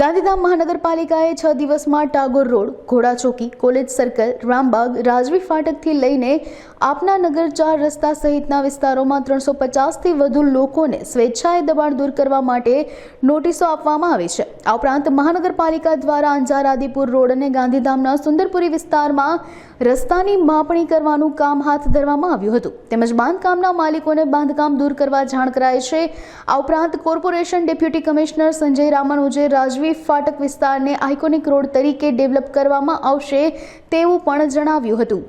ગાંધીધામ મહાનગરપાલિકાએ છ દિવસમાં Tagore road Ghodachoki college circle, Rambag, Rajvi ફાટકથી લઈને આપના નગર ચાર રસ્તા સહિતના વિસ્તારોમાં ત્રણસો પચાસથી વધુ લોકોને સ્વેચ્છાએ દબાણ દૂર કરવા માટે નોટિસો આપવામાં આવી છે. આ ઉપરાંત મહાનગરપાલિકા દ્વારા અંજાર આદિપુર રોડ અને ગાંધીધામના સુંદરપુરી વિસ્તારમાં રસ્તાની માપણી કરવાનું કામ હાથ ધરવામાં આવ્યું હતું. તેમજ બાંધકામના માલિકોને બાંધકામ દૂર કરવા જાણ કરાઈ છે. આ ઉપરાંત કોર્પોરેશન ડેપ્યુટી કમિશનર સંજય રામાનુજે રાજવી ફાટક વિસ્તારને આઇકોનિક રોડ તરીકે ડેવલપ કરવામાં આવશે તેવું પણ જણાવ્યું હતું.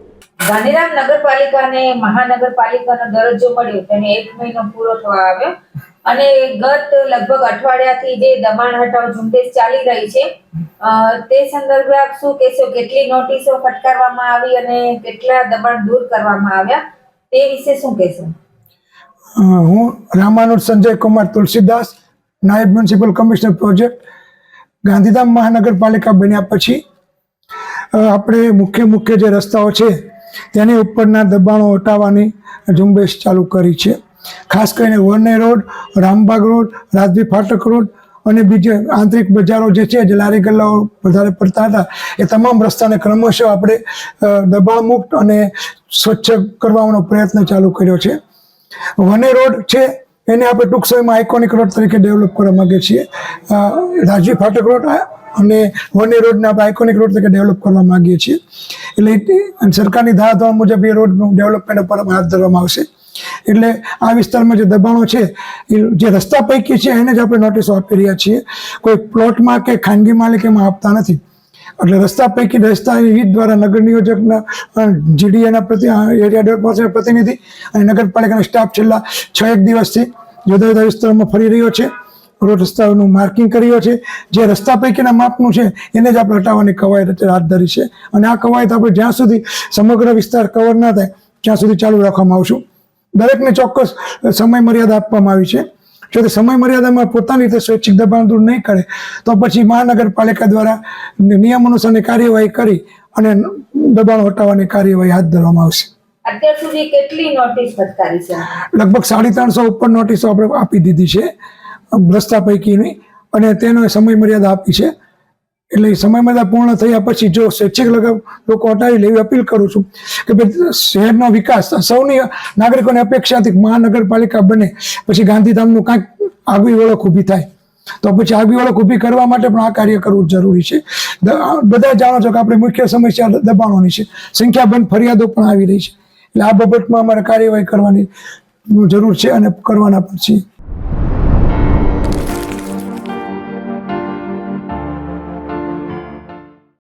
ગાંધીધામ નગરપાલિકાને મહાનગરપાલિકાનો દરજ્જો મળ્યો. તેને એક મહિનો પૂરો થવા આવ્યો. અને ગત લગભગ અઠવાડિયાથી જે દબાણ હટાવ ઝુંબેશ ચાલી રહી છે તે સંદર્ભે આપ શું કહેશો? કેટલી નોટિસો ફટકારવામાં આવી અને કેટલા દબાણ દૂર કરવામાં આવ્યા? તે વિશે શું કહેશો? હું રામાનુજ સંજય કુમાર તુલસીદાસ નાયબ મ્યુનિસિપલ કમિશનર પ્રોજેક્ટ ગાંધીધામ મહાનગરપાલિકા બન્યા પછી આપણે મુખ્ય મુખ્ય જે રસ્તાઓ છે, તેની ઉપરના દબાણો હટાવવાની ઝુંબેશ ચાલુ કરી છે. ખાસ કરીને વરને રોડ, રામબાગ રોડ, રાજવી ફાટક રોડ અને બીજે આંતરિક બજારો જે છે, જે લારી ગલ્લાઓ વધારે પડતા હતા, એ તમામ રસ્તાને ક્રમશઃ આપણે દબાણ મુક્ત અને સ્વચ્છ કરવાનો પ્રયત્ન ચાલુ કર્યો છે. વને રોડ છે એને આપણે ટૂંક સમયમાં આઇકોનિક રોડ તરીકે ડેવલપ કરવા માંગીએ છીએ. રાજવી ફાટક રોડ અને વને રોડને આપણે આઇકોનિક રોડ તરીકે ડેવલપ કરવા માગીએ છીએ. એટલે સરકારની ધારાધોરણ મુજબ એ રોડનું ડેવલપમેન્ટ પર હાથ ધરવામાં આવશે. એટલે આ વિસ્તારમાં જે દબાણો છે જે રસ્તા પૈકી છે, એને જ આપણે નોટિસો આપી રહ્યા છીએ. કોઈ પ્લોટમાં કે ખાનગી માલિક એમાં આપતા નથી. એટલે રસ્તા પૈકી રસ્તા વિવિધ દ્વારા નગર નિયોજકના જીડીએના પ્રતિ એરિયા ડેવલપર્સના પ્રતિનિધિ અને નગરપાલિકાના સ્ટાફ છેલ્લા છ એક દિવસથી જુદા જુદા વિસ્તારોમાં ફરી રહ્યો છે. રોડ રસ્તાઓનું માર્કિંગ કરી રહ્યો છે. જે રસ્તા પૈકીના માપનું છે, એને જ આપણે હટાવવાની કવાયત હાથ ધરી છે. અને આ કવાયત આપણે જ્યાં સુધી સમગ્ર વિસ્તાર કવર ના થાય, ત્યાં સુધી ચાલુ રાખવામાં આવશું. દરેકને ચોક્કસ સમય મર્યાદા આપવામાં આવી છે. જો તે સમય મર્યાદામાં પોતાની રીતે સ્વૈચ્છિક દબાણ દૂર નહીં કરે તો પછી મહાનગરપાલિકા દ્વારા નિયમ અનુસારની કાર્યવાહી કરી અને દબાણ હટાવવાની કાર્યવાહી હાથ ધરવામાં આવશે. અત્યાર સુધી કેટલી નોટિસ ફટકારી છે? લગભગ સાડી ત્રણસો ઉપર નોટિસો આપણે આપી દીધી છે રસ્તા પૈકીની અને તેનો સમય મર્યાદા આપી છે. એટલે સમયમર્યાદા પૂર્ણ થયા પછી જો સ્વૈચ્છિક લગાવ લોકો હટાવી લેવી અપીલ કરું છું કે ભાઈ શહેરનો વિકાસ, સૌની નાગરિકોની અપેક્ષાથી મહાનગરપાલિકા બને, પછી ગાંધીધામનું કાંઈક આગવી ઓળખ ઊભી થાય. તો પછી આગવી ઓળખ ઊભી કરવા માટે પણ આ કાર્ય કરવું જરૂરી છે. બધા જાણો છો કે આપણે મુખ્ય સમસ્યા દબાણોની છે. સંખ્યાબંધ ફરિયાદો પણ આવી રહી છે. એટલે આ બાબતમાં અમારે કાર્યવાહી કરવાની જરૂર છે અને કરવાના પણ છીએ.